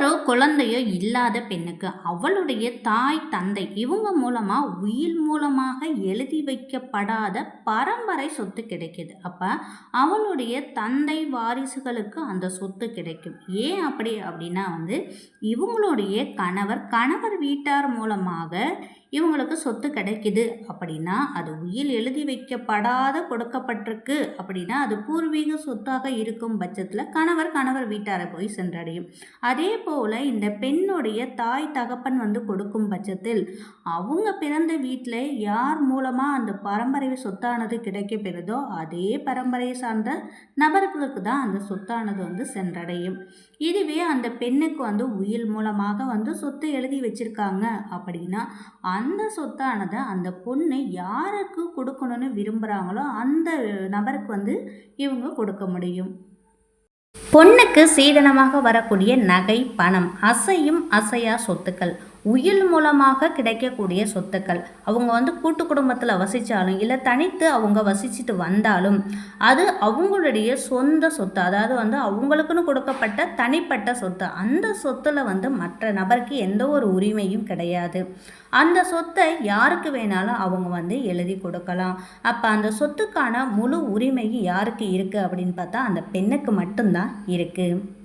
கணவரோ குழந்தையோ இல்லாத பெண்ணுக்கு அவளுடைய தாய் தந்தை இவங்க மூலமாக உயிர் மூலமாக எழுதி வைக்கப்படாத பரம்பரை சொத்து கிடைக்கிது. அப்போ அவளுடைய தந்தை வாரிசுகளுக்கு அந்த சொத்து கிடைக்கும். ஏன் அப்படி அப்படின்னா வந்து இவங்களுடைய கணவர் கணவர் வீட்டார் மூலமாக இவங்களுக்கு சொத்து கிடைக்குது அப்படின்னா அது உயில் எழுதி வைக்கப்படாத கொடுக்கப்பட்டிருக்கு அப்படின்னா அது பூர்வீக சொத்தாக இருக்கும் பட்சத்தில் கணவர் கணவர் வீட்டாரை போய் சென்றடையும். அதே போல் இந்த பெண்ணுடைய தாய் தகப்பன் வந்து கொடுக்கும் பட்சத்தில் அவங்க பிறந்த வீட்டில் யார் மூலமாக அந்த பரம்பரை சொத்தானது கிடைக்கப்பெறுதோ அதே பரம்பரையை சார்ந்த நபர்களுக்கு தான் அந்த சொத்தானது வந்து சென்றடையும். இதுவே அந்த பெண்ணுக்கு வந்து உயில் மூலமாக வந்து சொத்து எழுதி வச்சிருக்காங்க அப்படின்னா அந்த சொத்தானதை அந்த பொண்ணு யாருக்கு கொடுக்கணும்னு விரும்புகிறாங்களோ அந்த நபருக்கு வந்து இவங்க கொடுக்க முடியும். பொண்ணுக்கு சீதனமாக வரக்கூடிய நகை பணம் அசையும் அசையா சொத்துக்கள். உயில் மூலமாக கிடைக்கக்கூடிய சொத்துக்கள். அவங்க வந்து கூட்டு குடும்பத்தில் வசித்தாலும் இல்லை தனித்து அவங்க வசிச்சுட்டு வந்தாலும் அது அவங்களுடைய சொந்த சொத்து. அதாவது வந்து அவங்களுக்குன்னு கொடுக்கப்பட்ட தனிப்பட்ட சொத்து. அந்த சொத்தில் வந்து மற்ற நபருக்கு எந்த ஒரு உரிமையும் கிடையாது. அந்த சொத்தை யாருக்கு வேணாலும் அவங்க வந்து எழுதி கொடுக்கலாம். அப்போ அந்த சொத்துக்கான முழு உரிமை யாருக்கு இருக்குது அப்படின்னு பார்த்தா அந்த பெண்ணுக்கு மட்டும்தான் இருக்குது